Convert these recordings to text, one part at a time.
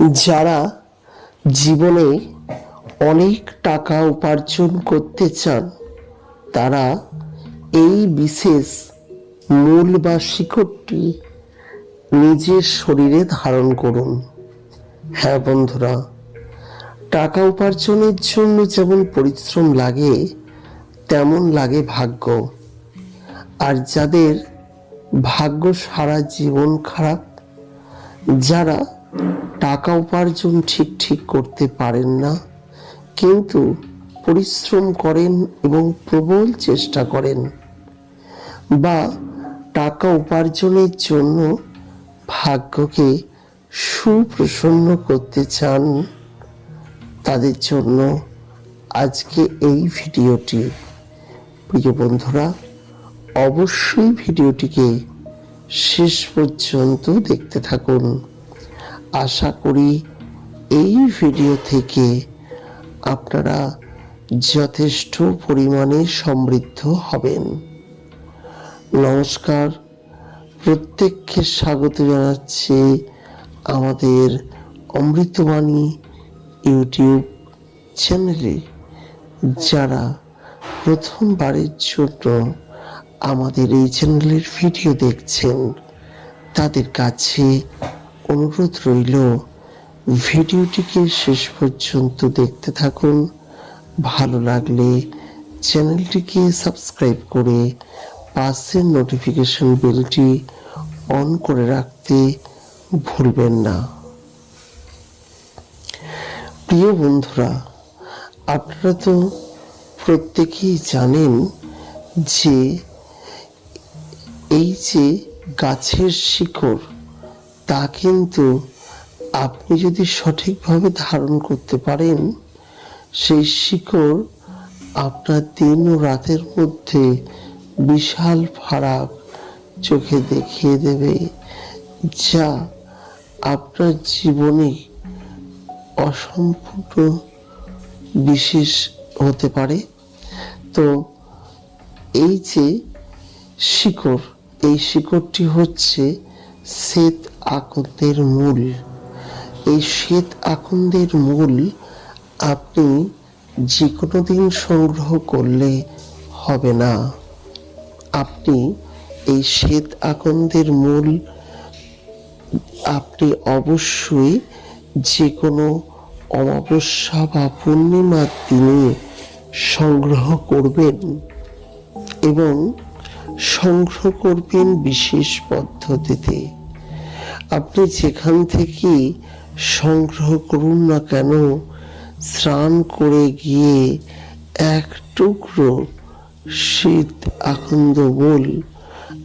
যারা জীবনে অনেক টাকা উপার্জন করতে চান, তারা এই বিশেষ মূল বা শিকড়টি নিজের শরীরে ধারণ করুন। হ্যাঁ বন্ধুরা, টাকা উপার্জনের জন্য যেমন পরিশ্রম লাগে, তেমন লাগে ভাগ্য। আর যাদের ভাগ্য সারা জীবন খারাপ, যারা টাকা উপার্জন ঠিক ঠিক করতে পারেন না, কিন্তু পরিশ্রম করেন এবং প্রবল চেষ্টা করেন বা টাকা উপার্জনের জন্য ভাগ্যকে সুপ্রসন্ন করতে চান। তাদের জন্য আজকে এই ভিডিওটি। প্রিয় বন্ধুরা, অবশ্যই ভিডিওটিকে শেষ পর্যন্ত দেখতে থাকুন। আশা করি এই ভিডিও থেকে আপনারা যথেষ্ট পরিমাণে সমৃদ্ধ হবেন। নমস্কার, প্রত্যেককে স্বাগত জানাচ্ছি আমাদের অমৃতবাণী ইউটিউব চ্যানেলে। যারা প্রথমবারের জন্য আমাদের এই চ্যানেলের ভিডিও দেখছেন, তাদের কাছে অনুরোধ রইল, ভিডিওটিকে শেষ পর্যন্ত দেখতে থাকুন। ভালো লাগলে চ্যানেলটিকে সাবস্ক্রাইব করে পাশের নোটিফিকেশন বেলটি অন করে রাখতে ভুলবেন না। প্রিয় বন্ধুরা, আপনারা তো প্রত্যেকেই জানেন যে এই যে গাছের শিকড় তা কিন্তু আপনি যদি সঠিকভাবে ধারণ করতে পারেন, সেই শিকড় আপনার দিন ও রাতের মধ্যে বিশাল ফারাক চোখে দেখিয়ে দেবে, যা আপনার জীবনে অসম্পূর্ণ বিশেষ হতে পারে। তো এই যে শিকড়, এই শিকড়টি হচ্ছে শ্বেত আকন্দের মূল। এই শ্বেত আকন্দের মূল আপনি যে কোনো দিন সংগ্রহ করলে হবে না। আপনি এই শ্বেত আকন্দের মূল আপনি অবশ্যই যে কোনো অমাবস্যা বা পূর্ণিমার দিনে সংগ্রহ করবেন এবং সংগ্রহ করবেন বিশেষ পদ্ধতিতে। আপনি যেখান থেকে সংগ্রহ করুন না কেন, স্নান করে গিয়ে এক টুকরো শীত আকন্দ মূল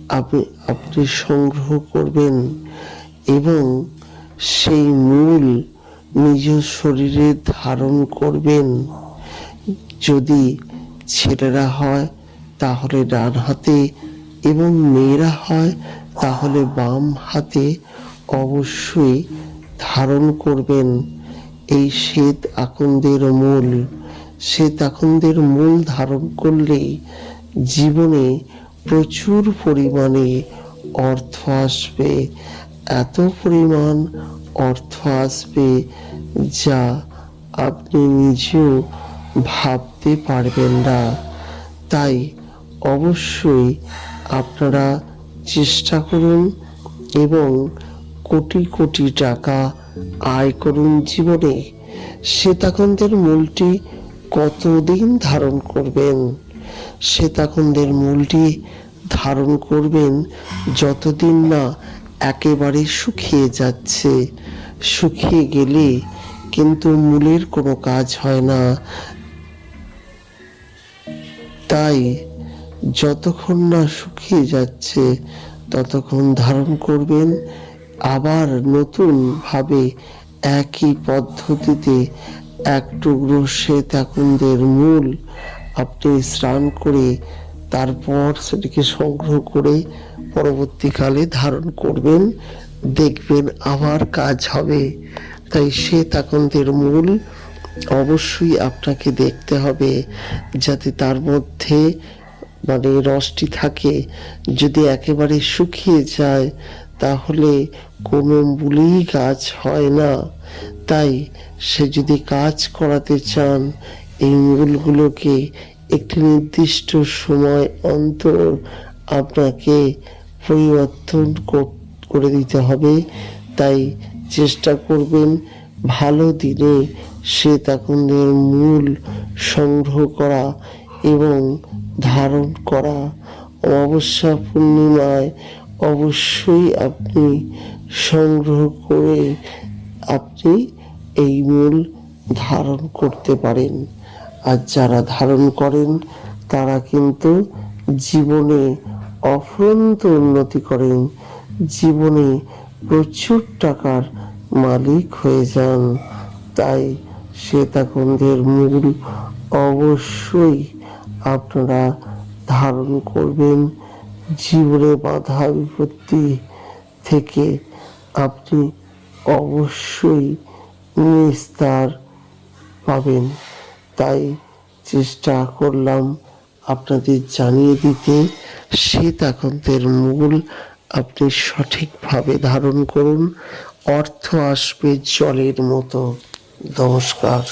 আপনি আপনি সংগ্রহ করবেন এবং সেই মূল নিজ শরীরে ধারণ করবেন। যদি ছেলেরা হয়, তাহলে ডান হাতে এবং মেয়েরা হয়, তাহলে বাম হাতে অবশ্যই ধারণ করবেন এই শ্বেত আকন্দের মূল। শ্বেত আকন্দের মূল ধারণ করলেই জীবনে প্রচুর পরিমাণে অর্থ আসবে। এত পরিমাণ অর্থ আসবে যা আপনি নিজেও ভাবতে পারবেন না। তাই অবশ্যই আপনারা চেষ্টা করুন এবং কোটি কোটি টাকা আয় করুন জীবনে। শ্বেতাকন্দের মূলটি কতদিন ধারণ করবেন? শ্বেতাকন্দের মূলটি ধারণ করবেন যতদিন না একেবারে শুকিয়ে যাচ্ছে। শুকিয়ে গেলে কিন্তু মূলের কোনো কাজ হয় না। তাই যতক্ষণ না শুকিয়ে যাচ্ছে, ততক্ষণ ধারণ করবেন আবার নতুনভাবে একই পদ্ধতিতে এক টুকরো শ্বেত আকুন্দের মূল আপনি স্নান করে তারপর সেটিকে সংগ্রহ করে পরবর্তীকালে ধারণ করবেন। দেখবেন আবার কাজ হবে। তাই শ্বেত আকন্দের মূল অবশ্যই আপনাকে দেখতে হবে যাতে তার মধ্যে মানে রসটি থাকে। যদি একেবারে শুকিয়ে যায় তাহলে কোনো মূলেই কাজ হয় না। তাই সে যদি কাজ করাতে চান, এই মূলগুলোকে একটি নির্দিষ্ট সময় অন্তর আপনাকে পরিবর্তন করে দিতে হবে। তাই চেষ্টা করবেন ভালো দিনে শ্বেতাকুণ্ডের মূল সংগ্রহ করা এবং ধারণ করা। অমাবস্যা পূর্ণিমায় অবশ্যই আপনি সংগ্রহ করে আপনি এই মূল ধারণ করতে পারেন। আর যারা ধারণ করেন, তারা কিন্তু জীবনে অফুরন্ত উন্নতি করেন। জীবনে প্রচুর টাকার মালিক হয়ে যান। তাই শ্বেতাকুণ্ডের মূল অবশ্যই আপনারা ধারণ করবেন। জীবনে বাধা বিপত্তি থেকে আপনি অবশ্যই নিস্তার পাবেন। তাই চেষ্টা করলাম আপনাদের জানিয়ে দিতে। শ্বেতাকন্তের মূল আপনি সঠিকভাবে ধারণ করুন। অর্থ আসবে জলের মতো। নমস্কার।